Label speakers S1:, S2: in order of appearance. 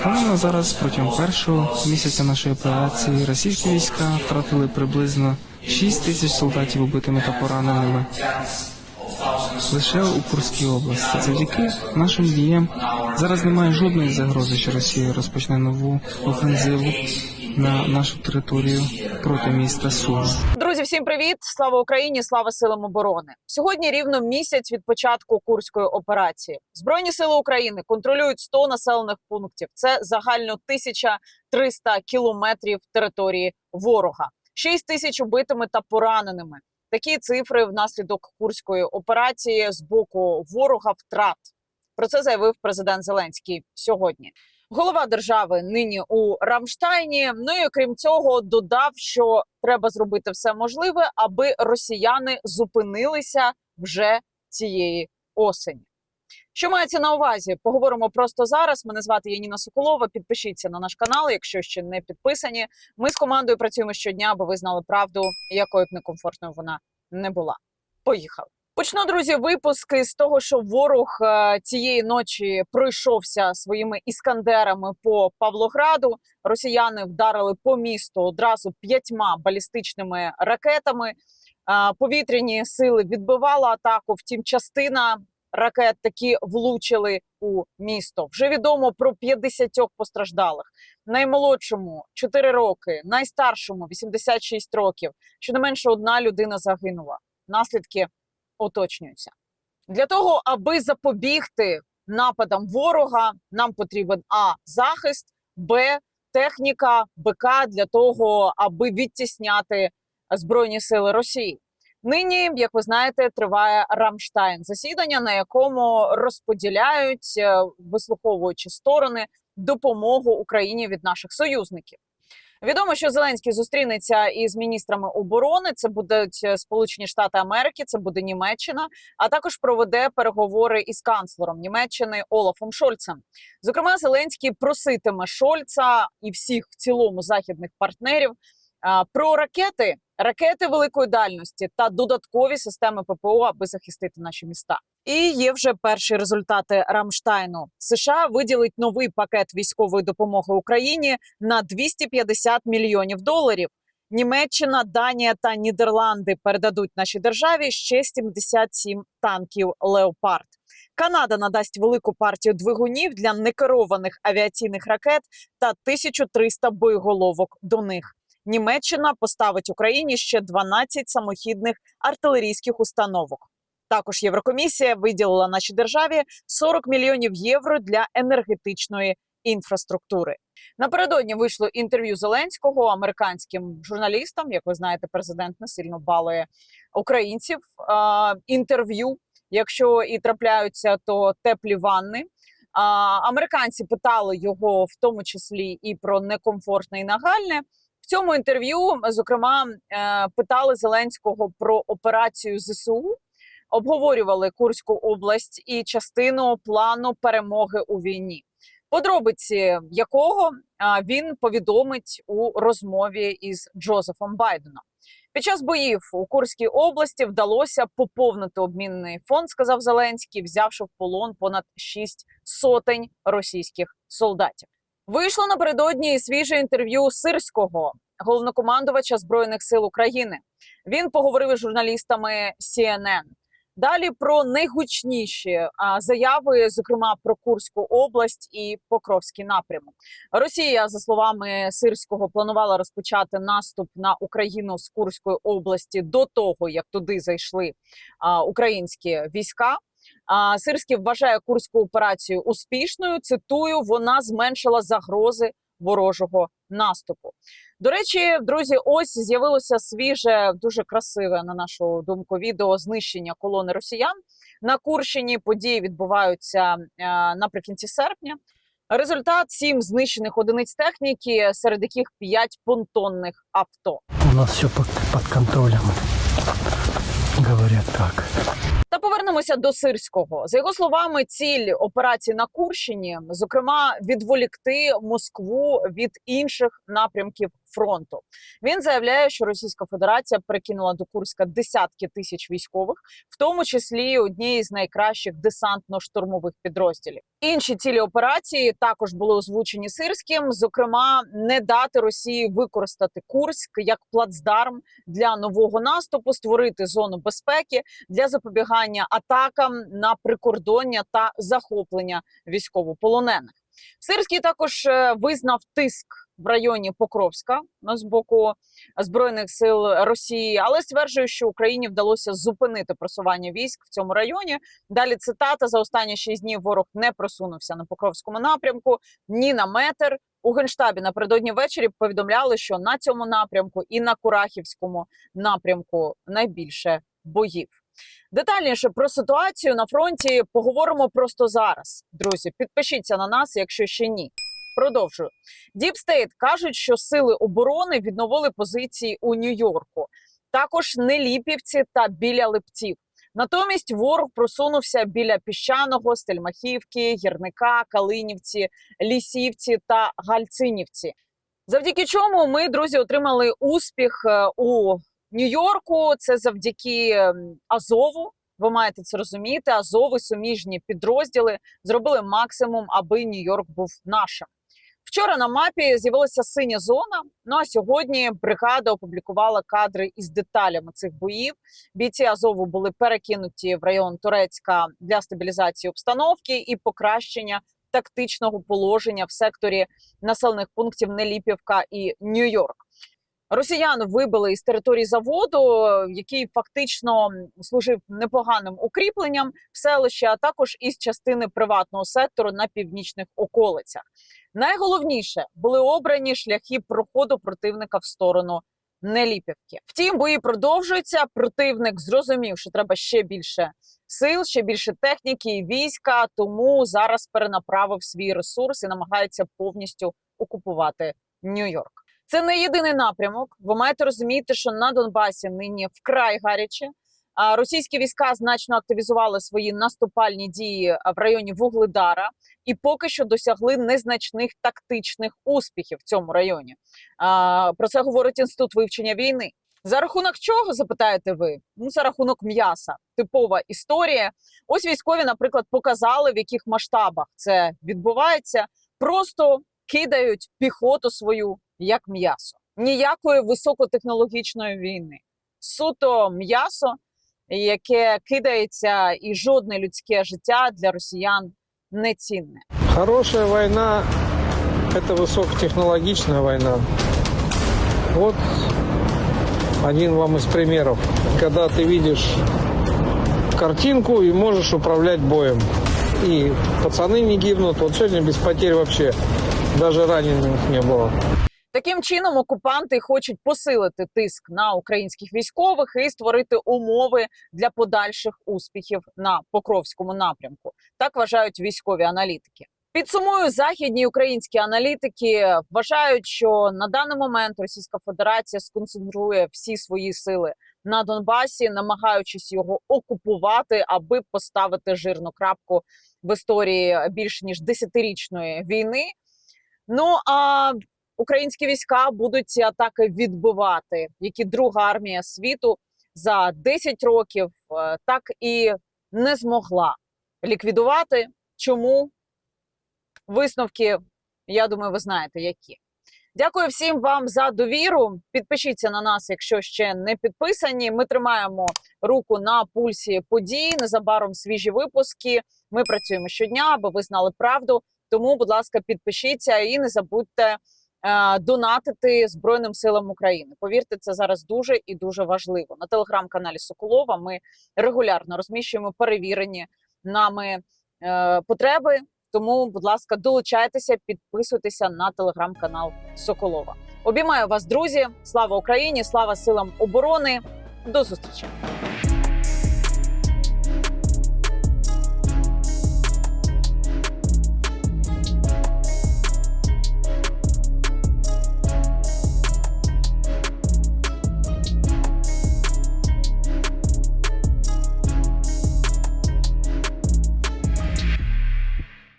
S1: Станом зараз протягом першого місяця нашої операції російські війська втратили приблизно 6 тисяч солдатів убитими та пораненими лише у Курській області. Завдяки нашим діям зараз немає жодної загрози, що Росія розпочне нову офензиву на нашу територію проти міста Суми.
S2: Друзі, всім привіт! Слава Україні! Слава силам оборони! Сьогодні рівно місяць від початку курської операції. Збройні сили України контролюють 100 населених пунктів. Це загально 1300 кілометрів території ворога, 6 тисяч убитими та пораненими. Такі цифри внаслідок курської операції з боку ворога втрат. Про це заявив президент Зеленський сьогодні. Голова держави нині у Рамштайні. Ну і крім цього, додав, що треба зробити все можливе, аби росіяни зупинилися вже цієї осені. Що мається на увазі? Поговоримо просто зараз. Мене звати Яніна Соколова. Підпишіться на наш канал, якщо ще не підписані. Ми з командою працюємо щодня, аби ви знали правду, якою б некомфортною вона не була. Поїхали. Почну, друзі, випуски з того, що ворог е, цієї ночі пройшовся своїми іскандерами по Павлограду. Росіяни вдарили по місту одразу п'ятьма балістичними ракетами. Е, Повітряні сили відбивали атаку. Втім, частина ракет таки влучили у місто. Вже відомо про 50 постраждалих. Наймолодшому 4 роки, найстаршому 86 років. Щонайменше одна людина загинула. Наслідки уточнюються. Для того, аби запобігти нападам ворога, нам потрібен а захист, б техніка, БК для того, аби відтісняти збройні сили Росії. Нині, як ви знаєте, триває Рамштайн засідання, на якому розподіляють, е, вислуховуючи сторони, допомогу Україні від наших союзників. Відомо, що Зеленський зустрінеться із міністрами оборони. Це будуть е, Сполучені Штати Америки, це буде Німеччина, а також проведе переговори із канцлером Німеччини Олафом Шольцем. Зокрема, Зеленський проситиме Шольца і всіх в цілому західних партнерів про ракети, ракети великої дальності та додаткові системи ППО, аби захистити наші міста. І є вже перші результати Рамштайну. США виділить новий пакет військової допомоги Україні на 250 мільйонів доларів. Німеччина, Данія та Нідерланди передадуть нашій державі ще 77 танків Леопард. Канада надасть велику партію двигунів для некерованих авіаційних ракет та 1300 боєголовок до них. Німеччина поставить Україні ще 12 самохідних артилерійських установок. Також Єврокомісія виділила нашій державі 40 мільйонів євро для енергетичної інфраструктури. Напередодні вийшло інтерв'ю Зеленського американським журналістам. Як ви знаєте, президент не сильно балує українців. А, інтерв'ю, якщо і трапляються, то теплі ванни. А, американці питали його в тому числі і про некомфортне і нагальне. В цьому інтерв'ю, зокрема, е, питали Зеленського про операцію ЗСУ обговорювали Курську область і частину плану перемоги у війні. Подробиці якого він повідомить у розмові із Джозефом Байденом. Під час боїв у Курській області вдалося поповнити обмінний фонд, сказав Зеленський, взявши в полон понад шість сотень російських солдатів. Вийшло напередодні свіже інтерв'ю Сирського, головнокомандувача збройних сил України. Він поговорив із журналістами CNN. Далі про найгучніші заяви, зокрема про Курську область і Покровський напрямок. Росія, за словами Сирського, планувала розпочати наступ на Україну з Курської області до того, як туди зайшли українські війська. Сирський вважає курську операцію успішною. Цитую, вона зменшила загрози ворожого наступу. До речі, друзі, ось з'явилося свіже, дуже красиве, на нашу думку, відео знищення колони росіян на Курщині. Події відбуваються е, наприкінці серпня. Результат сім знищених одиниць техніки, серед яких п'ять понтонних авто.
S3: У нас все под контролем. Говорят так.
S2: Повернемося до Сирського. За його словами, ціль операції на Курщині, зокрема, відволікти Москву від інших напрямків фронту. Він заявляє, що Російська Федерація перекинула до Курська десятки тисяч військових, в тому числі однієї з найкращих десантно-штурмових підрозділів. Інші цілі операції також були озвучені сирським. Зокрема, не дати Росії використати Курськ як плацдарм для нового наступу, створити зону безпеки для запобігання атакам на прикордоння та захоплення військовополонених. Сирський також е, визнав тиск в районі Покровська з боку збройних сил Росії, але стверджує, що Україні вдалося зупинити просування військ в цьому районі. Далі цитата за останні шість днів ворог не просунувся на Покровському напрямку ні на метр. У генштабі напередодні ввечері повідомляли, що на цьому напрямку і на Курахівському напрямку найбільше боїв. Детальніше про ситуацію на фронті поговоримо просто зараз. Друзі, підпишіться на нас, якщо ще ні. Продовжую. State кажуть, що сили оборони відновили позиції у Нью-Йорку, також Неліпівці та біля Липців. Натомість ворог просунувся біля піщаного, Стельмахівки, Гірника, Калинівці, Лісівці та Гальцинівці. Завдяки чому ми, друзі, отримали успіх е, у Нью-Йорку. Це завдяки ем, Азову. Ви маєте це розуміти. Азови, суміжні підрозділи зробили максимум, аби Нью-Йорк був нашим. Вчора на мапі з'явилася синя зона. Ну а сьогодні бригада опублікувала кадри із деталями цих боїв. Бійці Азову були перекинуті в район Турецька для стабілізації обстановки і покращення тактичного положення в секторі населених пунктів Неліпівка і Нью-Йорк. Росіян вибили із території заводу, який фактично служив непоганим укріпленням в селищі, а також із частини приватного сектору на північних околицях. Найголовніше були обрані шляхи проходу противника в сторону Неліпівки. Втім, бої продовжуються. Противник зрозумів, що треба ще більше сил, ще більше техніки і війська. Тому зараз перенаправив свій ресурс і намагається повністю окупувати Нью-Йорк. Це не єдиний напрямок. Ви маєте розуміти, що на Донбасі нині вкрай гаряче. Російські війська значно активізували свої наступальні дії в районі Вугледара і поки що досягли незначних тактичних успіхів в цьому районі. Про це говорить інститут вивчення війни. За рахунок чого запитаєте ви? Ну за рахунок м'яса, типова історія. Ось військові, наприклад, показали в яких масштабах це відбувається. Просто кидають піхоту свою як м'ясо. Ніякої високотехнологічної війни. Суто м'ясо, яке кидається, і жодне людське життя для росіян не цінне.
S4: Хорошая война – это высокотехнологичная война. Вот один вам из примеров. Когда ты видишь картинку и можешь управлять боем. И пацаны не гибнут. Вот сегодня без потерь вообще. Даже раненых не было.
S2: Таким чином окупанти хочуть посилити тиск на українських військових і створити умови для подальших успіхів на Покровському напрямку. Так вважають військові аналітики. Підсумую, західні українські аналітики вважають, що на даний момент Російська Федерація сконцентрує всі свої сили на Донбасі, намагаючись його окупувати, аби поставити жирну крапку в історії більш ніж десятирічної війни. Ну а українські війська будуть ці атаки відбивати, які друга армія світу за 10 років е, так і не змогла ліквідувати. Чому висновки? Я думаю, ви знаєте, які. Дякую всім вам за довіру. Підпишіться на нас, якщо ще не підписані. Ми тримаємо руку на пульсі подій. Незабаром свіжі випуски. Ми працюємо щодня, аби ви знали правду. Тому, будь ласка, підпишіться і не забудьте донатити Збройним силам України. Повірте, це зараз дуже і дуже важливо. На телеграм-каналі Соколова ми регулярно розміщуємо перевірені нами е, потреби. Тому, будь ласка, долучайтеся, підписуйтеся на телеграм-канал Соколова. Обіймаю вас, друзі! Слава Україні! Слава силам оборони! До зустрічі!